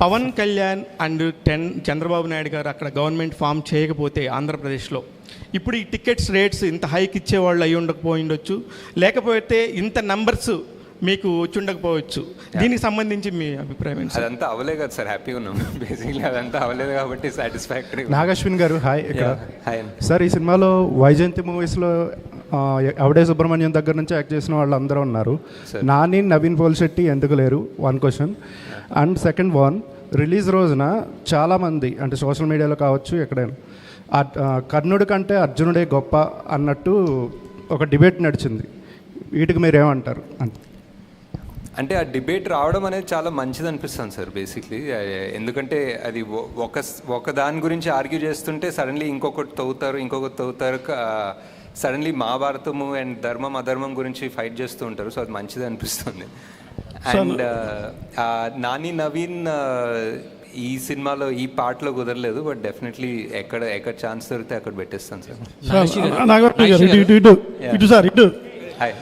Pawan Kalyan and then Chandrababu Naidu garu అక్కడ government form చేయకపోతే ఆంధ్రప్రదేశ్లో. ఇప్పుడు ఈ టికెట్స్ రేట్స్ ఇంత హైక్ ఇచ్చేవాళ్ళు అయి ఉండకపోయి ఉండొచ్చు లేకపోతే ఇంత నంబర్స్ మీకు వచ్చి ఉండకపోవచ్చు దీనికి సంబంధించి మీ అభిప్రాయం? అదంతా అవలే కదా సార్ హ్యాపీగా ఉన్నాం. బేసిక్లీ అదంతా అవలేదు కాబట్టి సాటిస్ఫాక్టరీ నాగశ్విన్ గారు హాయ్ ఇక్కడ. హాయ్ సార్ ఈ సినిమాలో వైజయంతి మూవీస్లో అవడే సుబ్రహ్మణ్యం దగ్గర నుంచి యాక్ట్ చేసిన వాళ్ళు అందరూ ఉన్నారు నాని నవీన్ పోల్శెట్టి ఎందుకు లేరు? One question and second one release రోజున చాలామంది అంటే సోషల్ మీడియాలో కావచ్చు ఎక్కడైనా కర్ణుడి కంటే అర్జునుడే గొప్ప అన్నట్టు ఒక డిబేట్ నడిచింది. వీటికి మీరు ఏమంటారు అంతే అంటే ఆ డిబేట్ రావడం అనేది చాలా మంచిది అనిపిస్తుంది సార్ బేసిక్లీ. ఎందుకంటే అది ఒక ఒక దాని గురించి ఆర్గ్యూ చేస్తుంటే సడన్లీ ఇంకొకటి తవ్వుతారు ఇంకొకటి తవ్వుతారు సడన్లీ మహాభారతము అండ్ ధర్మం అధర్మం గురించి ఫైట్ చేస్తూ ఉంటారు సో అది మంచిది అనిపిస్తుంది. అండ్ నాని నవీన్ ఆ, ఈ సినిమాలో ఈ పాటలో కుదరలేదు బట్ డెఫినెట్లీ ఎక్కడ ఎక్కడ ఛాన్స్ దొరికితే అక్కడ పెట్టేస్తాను సార్. ఇటు ఇటు ఇటు ఇటు సార్ ఇటు. హాయ్